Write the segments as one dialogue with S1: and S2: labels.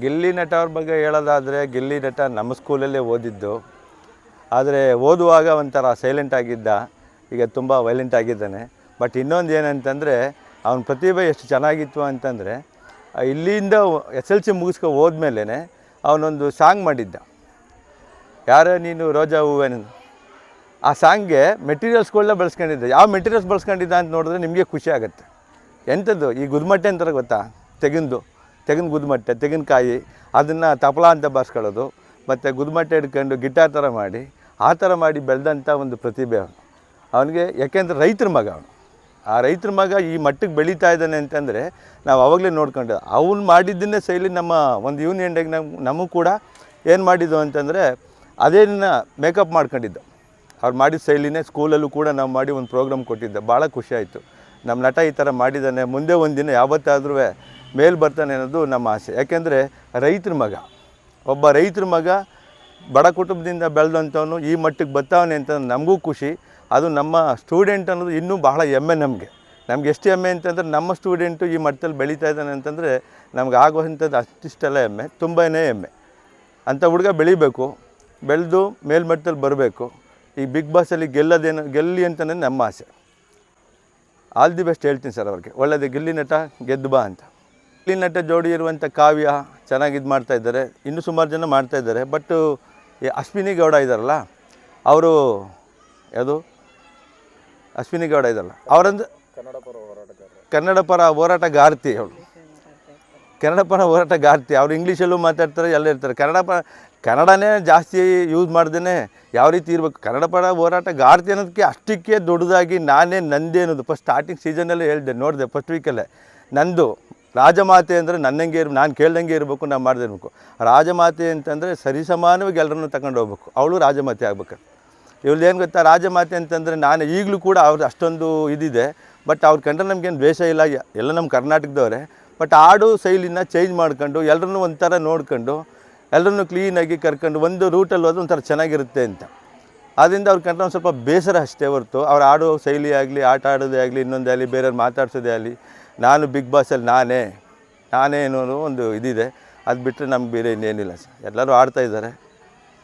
S1: ಗಿಲ್ಲಿ ನಟ ಅವ್ರ ಬಗ್ಗೆ ಹೇಳೋದಾದರೆ, ಗಿಲ್ಲಿ ನಟ ನಮ್ಮ ಸ್ಕೂಲಲ್ಲೇ ಓದಿದ್ದು. ಆದರೆ ಓದುವಾಗ ಒಂಥರ ಸೈಲೆಂಟ್ ಆಗಿದ್ದ. ಈಗ ತುಂಬ ವೈಲೆಂಟ್ ಆಗಿದ್ದಾನೆ. ಬಟ್ ಇನ್ನೊಂದು ಏನಂತಂದರೆ, ಅವನ ಪ್ರತಿಭೆ ಎಷ್ಟು ಚೆನ್ನಾಗಿತ್ತು ಅಂತಂದರೆ, ಇಲ್ಲಿಂದ ಎಸ್ ಎಲ್ ಸಿ ಮುಗಿಸ್ಕೊ ಹೋದ್ಮೇಲೆ ಅವನೊಂದು ಸಾಂಗ್ ಮಾಡಿದ್ದ. ಯಾರೇ ನೀನು ರೋಜಾ ಹೂವೇನು? ಆ ಸಾಂಗ್ಗೆ ಮೆಟೀರಿಯಲ್ಸ್ಗಳನ್ನ ಬಳಸ್ಕೊಂಡಿದ್ದ. ಯಾವ ಮೆಟೀರಿಯಲ್ಸ್ ಬಳಸ್ಕೊಂಡಿದ್ದ ಅಂತ ನೋಡಿದ್ರೆ ನಿಮಗೆ ಖುಷಿ ಆಗುತ್ತೆ. ಎಂಥದ್ದು? ಈ ಗುದ್ಮಟ್ಟೆ ಅಂತಾರೆ ಗೊತ್ತಾ? ತೆಗಿನ್ದು ತೆಗಿನ ಗುದ್ಮಟ್ಟೆ ತೆಗಿನಕಾಯಿ ಅದನ್ನು ತಪಲ ಅಂತ ಬಾರಿಸ್ಕೊಳ್ಳೋದು. ಮತ್ತು ಗುದ್ಮಟ್ಟೆ ಹಿಡ್ಕೊಂಡು ಗಿಟಾರ್ ಥರ ಮಾಡಿ, ಆ ಥರ ಮಾಡಿ ಬೆಳೆದಂಥ ಒಂದು ಪ್ರತಿಭೆ ಅವನು. ಅವನಿಗೆ ಯಾಕೆಂದರೆ ರೈತ್ರ ಮಗ ಅವನು. ಆ ರೈತರ ಮಗ ಈ ಮಟ್ಟಕ್ಕೆ ಬೆಳೀತಾ ಇದ್ದಾನೆ ಅಂತಂದರೆ ನಾವು ಅವಾಗಲೇ ನೋಡ್ಕೊಂಡು, ಅವ್ನು ಮಾಡಿದ್ದನ್ನೇ ಶೈಲಿ ನಮ್ಮ ಒಂದು ಯೂನಿಯನ್ ಡೇಗೆ ನಮ್ಮ ನಮಗೂ ಕೂಡ ಏನು ಮಾಡಿದ್ದು ಅಂತಂದರೆ ಅದೇನ ಮೇಕಪ್ ಮಾಡ್ಕೊಂಡಿದ್ದ. ಅವ್ರು ಮಾಡಿದ ಶೈಲಿನೇ ಸ್ಕೂಲಲ್ಲೂ ಕೂಡ ನಾವು ಮಾಡಿ ಒಂದು ಪ್ರೋಗ್ರಾಮ್ ಕೊಟ್ಟಿದ್ದೆ. ಭಾಳ ಖುಷಿ ಆಯಿತು. ನಮ್ಮ ನಟ ಈ ಥರ ಮಾಡಿದ್ದಾನೆ, ಮುಂದೆ ಒಂದು ದಿನ ಯಾವತ್ತಾದ್ರೂ ಮೇಲ್ ಬರ್ತಾನೆ ಅನ್ನೋದು ನಮ್ಮ ಆಸೆ. ಯಾಕೆಂದರೆ ರೈತರ ಮಗ, ಒಬ್ಬ ರೈತರ ಮಗ ಬಡ ಕುಟುಂಬದಿಂದ ಬೆಳೆದಂಥವನು ಈ ಮಟ್ಟಿಗೆ ಬರ್ತಾವನೆ ಅಂತ ನಮಗೂ ಖುಷಿ. ಅದು ನಮ್ಮ ಸ್ಟೂಡೆಂಟ್ ಅನ್ನೋದು ಇನ್ನೂ ಬಹಳ ಹೆಮ್ಮೆ ನಮಗೆ. ನಮ್ಗೆ ಎಷ್ಟು ಹೆಮ್ಮೆ ಅಂತಂದರೆ ನಮ್ಮ ಸ್ಟೂಡೆಂಟು ಈ ಮಟ್ಟದಲ್ಲಿ ಬೆಳೀತಾ ಇದ್ದಾನೆ ಅಂತಂದರೆ ನಮ್ಗೆ ಆಗುವಂಥದ್ದು ಅಷ್ಟಿಷ್ಟೆಲ್ಲ ಹೆಮ್ಮೆ ತುಂಬಾ ಹೆಮ್ಮೆ. ಅಂಥ ಹುಡುಗ ಬೆಳಿಬೇಕು, ಬೆಳೆದು ಮೇಲ್ಮಟ್ಟದಲ್ಲಿ ಬರಬೇಕು. ಈ ಬಿಗ್ ಬಾಸಲ್ಲಿ ಗೆಲ್ಲೋದೇನು, ಗೆಲ್ಲಿ ಅಂತಲೇ ನಮ್ಮ ಆಸೆ. ಆಲ್ ದಿ ಬೆಸ್ಟ್ ಹೇಳ್ತೀನಿ ಸರ್ ಅವ್ರಿಗೆ. ಒಳ್ಳೆಯದು ಗಿಲ್ಲಿ ನಟ ಗೆದ್ದು ಬಾ ಅಂತ. ಗಿಲ್ಲಿ ನಟ ಜೋಡಿ ಇರುವಂಥ ಕಾವ್ಯ ಚೆನ್ನಾಗಿ ಇದು ಮಾಡ್ತಾ ಇದ್ದಾರೆ. ಇನ್ನೂ ಸುಮಾರು ಜನ ಮಾಡ್ತಾ ಇದ್ದಾರೆ. ಬಟ್ ಈ ಅಶ್ವಿನಿ ಗೌಡ ಇದ್ದಾರಲ್ಲ ಅವರು ಯಾವುದು? ಅಶ್ವಿನಿ ಗೌಡ ಇದ್ದಾರಲ್ಲ ಅವರಂದು ಕನ್ನಡ ಪರ ಹೋರಾಟಗಾರ್ತಿ ಅವಳು ಕನ್ನಡ ಪರ ಹೋರಾಟಗಾರ್ತಿ ಅವ್ರು ಇಂಗ್ಲೀಷಲ್ಲೂ ಮಾತಾಡ್ತಾರೆ ಎಲ್ಲ ಇರ್ತಾರೆ. ಕನ್ನಡ ಪ ಕನ್ನಡನೇ ಜಾಸ್ತಿ ಯೂಸ್ ಮಾಡ್ದೇ ಯಾವ ರೀತಿ ಇರಬೇಕು. ಕನ್ನಡ ಪರ ಹೋರಾಟಗಾರ್ತಿ ಅನ್ನೋದಕ್ಕೆ ಅಷ್ಟಕ್ಕೆ ದೊಡ್ಡದಾಗಿ ನಾನೇ ನಂದೇ ಅನ್ನೋದು. ಫಸ್ಟ್ ಸ್ಟಾರ್ಟಿಂಗ್ ಸೀಸನಲ್ಲೇ ಹೇಳಿದೆ, ನೋಡಿದೆ ಫಸ್ಟ್ ವೀಕಲ್ಲೇ ನಂದು ರಾಜಮಾತೆ ಅಂದರೆ ನನ್ನಂಗೆ ಇರ್ ನಾನು ಕೇಳ್ದಂಗೆ ಇರಬೇಕು, ನಾನು ಮಾಡ್ದಿರ್ಬೇಕು ಇರಬೇಕು. ರಾಜಮಾತೆ ಅಂತಂದರೆ ಸರಿಸಮಾನವಾಗಿ ಎಲ್ಲರನ್ನೂ ತಗೊಂಡು ಹೋಗ್ಬೇಕು. ಅವಳು ರಾಜಮಾತೆ ಆಗ್ಬೇಕು. ಇವ್ರದ್ದು ಏನು ಗೊತ್ತಾ, ರಾಜಮಾತೆ ಅಂತಂದರೆ ನಾನು ಈಗಲೂ ಕೂಡ ಅವ್ರದ್ದು ಅಷ್ಟೊಂದು ಇದಿದೆ. ಬಟ್ ಅವ್ರ ಕಂಡ್ರೆ ನಮಗೇನು ದ್ವೇಷ ಇಲ್ಲ. ಎಲ್ಲ ನಮ್ಮ ಕರ್ನಾಟಕದವರೇ. ಬಟ್ ಆಡು ಶೈಲಿನ ಚೇಂಜ್ ಮಾಡ್ಕೊಂಡು ಎಲ್ಲರನ್ನೂ ಒಂಥರ ನೋಡ್ಕೊಂಡು ಎಲ್ಲರನ್ನೂ ಕ್ಲೀನಾಗಿ ಕರ್ಕೊಂಡು ಒಂದು ರೂಟಲ್ಲಿ ಹೋದ್ರೆ ಒಂಥರ ಚೆನ್ನಾಗಿರುತ್ತೆ ಅಂತ. ಆದ್ದರಿಂದ ಅವ್ರ ಕಂಡ್ರೆ ಒಂದು ಸ್ವಲ್ಪ ಬೇಸರ ಅಷ್ಟೇ ಹೊರತು. ಅವ್ರು ಆಡೋ ಶೈಲಿ ಆಗಲಿ, ಆಟ ಆಡೋದೇ ಆಗಲಿ, ಇನ್ನೊಂದೇ ಆಗಲಿ, ಬೇರೆಯವ್ರು ಮಾತಾಡ್ಸೋದೇ ಆಗಲಿ, ನಾನು ಬಿಗ್ ಬಾಸಲ್ಲಿ ನಾನೇ ನಾನೇ ಅನ್ನೋದು ಒಂದು ಇದಿದೆ. ಅದು ಬಿಟ್ಟರೆ ನಮ್ಗೆ ಬೇರೆ ಇನ್ನೇನಿಲ್ಲ ಸರ್. ಎಲ್ಲರೂ ಆಡ್ತಾ ಇದ್ದಾರೆ.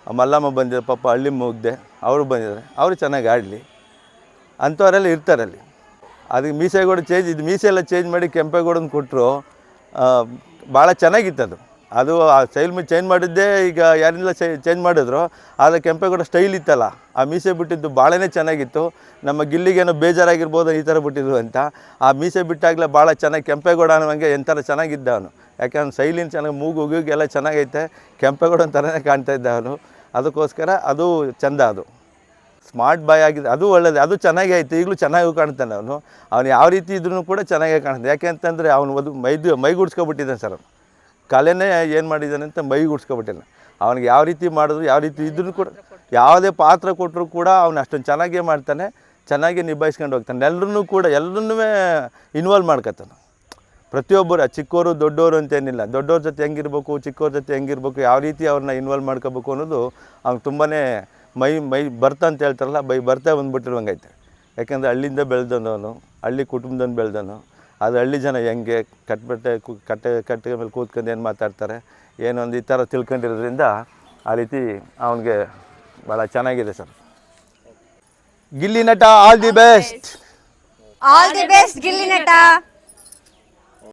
S1: ಮಲ್ಲಮ್ಮ ಬಂದಿದ್ದಾರೆ ಪಾಪ ಹಳ್ಳಿ ಮುಗ್ದೆ ಅವರು ಬಂದಿದ್ದಾರೆ. ಅವರು ಚೆನ್ನಾಗಿ ಆಡಲಿ. ಅಂಥವರೆಲ್ಲ ಇರ್ತಾರಲ್ಲಿ ಅದಕ್ಕೆ ಮೀಸೆಗೌಡ ಚೇಂಜ್ ಇದು ಮೀಸೆ ಎಲ್ಲ ಚೇಂಜ್ ಮಾಡಿ ಕೆಂಪೇಗೌಡನ ಕೊಟ್ಟರು ಭಾಳ ಚೆನ್ನಾಗಿತ್ತು ಅದು. ಅದು ಆ ಸ್ಟೈಲ್ ಮೇಲೆ ಚೇಂಜ್ ಮಾಡಿದ್ದೇ ಈಗ ಯಾರಿಂದ ಚೇಂಜ್ ಮಾಡಿದ್ರು, ಆದರೆ ಕೆಂಪೇಗೌಡ ಸ್ಟೈಲ್ ಇತ್ತಲ್ಲ. ಆ ಮೀಸೆ ಬಿಟ್ಟಿದ್ದು ಭಾಳನೇ ಚೆನ್ನಾಗಿತ್ತು. ನಮ್ಮ ಗಿಲ್ಲಿಗೇನೋ ಬೇಜಾರಾಗಿರ್ಬೋದು ಈ ಥರ ಬಿಟ್ಟಿದ್ರು ಅಂತ. ಆ ಮೀಸೆ ಬಿಟ್ಟಾಗಲೇ ಭಾಳ ಚೆನ್ನಾಗಿ ಕೆಂಪೇಗೌಡ ಅನ್ನೋಂಗೆ ಎಂಥರ ಚೆನ್ನಾಗಿದ್ದ ಅವನು. ಯಾಕಂದ್ರೆ ಸೈಲಿನ ಚೆನ್ನಾಗಿ, ಮೂಗು ಉಗಿಗೆಲ್ಲ ಚೆನ್ನಾಗೈತೆ. ಕೆಂಪೇಗೌಡ ಥರನೇ ಕಾಣ್ತಾ ಇದ್ದ ಅವನು. ಅದಕ್ಕೋಸ್ಕರ ಅದು ಚೆಂದ ಅದು. ಸ್ಮಾರ್ಟ್ ಬಾಯ್ ಆಗಿದೆ, ಅದು ಒಳ್ಳೇದು. ಅದು ಚೆನ್ನಾಗೇ ಆಯಿತು. ಈಗಲೂ ಚೆನ್ನಾಗಿ ಕಾಣ್ತಾನೆ ಅವನು. ಅವನು ಯಾವ ರೀತಿ ಇದ್ರೂ ಕೂಡ ಚೆನ್ನಾಗೇ ಕಾಣ್ತಾನೆ. ಯಾಕೆ ಅಂತಂದರೆ ಅವನು ಅದು ಮೈದು, ಮೈಗೂಡ್ಸ್ಕೊಬಿಟ್ಟಿದ್ದಾನೆ ಸರ್ ಅವನು. ಕಲೆನೇ ಏನು ಮಾಡಿದ್ದಾನೆ ಅಂತ ಮೈಗೂಡ್ಸ್ಕೊಬಿಟ್ಟಿಲ್ಲ ಅವನಿಗೆ ಯಾವ ರೀತಿ ಮಾಡಿದ್ರು, ಯಾವ ರೀತಿ ಇದ್ರೂ ಕೂಡ ಯಾವುದೇ ಪಾತ್ರ ಕೊಟ್ಟರು ಕೂಡ ಅವನು ಅಷ್ಟೊಂದು ಚೆನ್ನಾಗೇ ಮಾಡ್ತಾನೆ, ಚೆನ್ನಾಗಿ ನಿಭಾಯಿಸ್ಕೊಂಡು ಹೋಗ್ತಾನೆ. ಎಲ್ಲರೂ ಕೂಡ ಎಲ್ಲರೂ ಇನ್ವಾಲ್ವ್ ಮಾಡ್ಕೊತಾನೆ. ಪ್ರತಿಯೊಬ್ಬರು ಚಿಕ್ಕವರು ದೊಡ್ಡವರು ಅಂತೇನಿಲ್ಲ ದೊಡ್ಡವ್ರ ಜೊತೆ ಹೆಂಗಿರ್ಬೇಕು ಚಿಕ್ಕವ್ರ ಜೊತೆ ಹೆಂಗಿರ್ಬೇಕು, ಯಾವ ರೀತಿ ಅವ್ರನ್ನ ಇನ್ವಾಲ್ವ್ ಮಾಡ್ಕೋಬೇಕು ಅನ್ನೋದು ಅವ್ನು ತುಂಬಾ ಮೈ ಮೈ ಬರ್ತ ಅಂತ ಹೇಳ್ತಾರಲ್ಲ, ಬೈ ಬರ್ತಾ ಬಂದ್ಬಿಟ್ಟಿರುವಂಗೈತೆ. ಯಾಕೆಂದರೆ ಹಳ್ಳಿಯಿಂದ ಅವನು, ಹಳ್ಳಿ ಕುಟುಂಬದಿಂದ ಬೆಳೆದವನು. ಅದು ಹಳ್ಳಿ ಜನ ಹೆಂಗೆ ಕಟ್ಬಿಟ್ಟೆ, ಕು, ಕಟ್ಟೆ ಕಟ್ಟಿಗೆ ಮೇಲೆ ಕೂತ್ಕೊಂಡು ಏನು ಮಾತಾಡ್ತಾರೆ? ಏನೊಂದು ಈ ಥರ ತಿಳ್ಕೊಂಡಿರೋದ್ರಿಂದ ಆ ರೀತಿ ಅವನಿಗೆ ಭಾಳ ಚೆನ್ನಾಗಿದೆ sir. Gilli Nata all the best
S2: all the best Gilli Nata.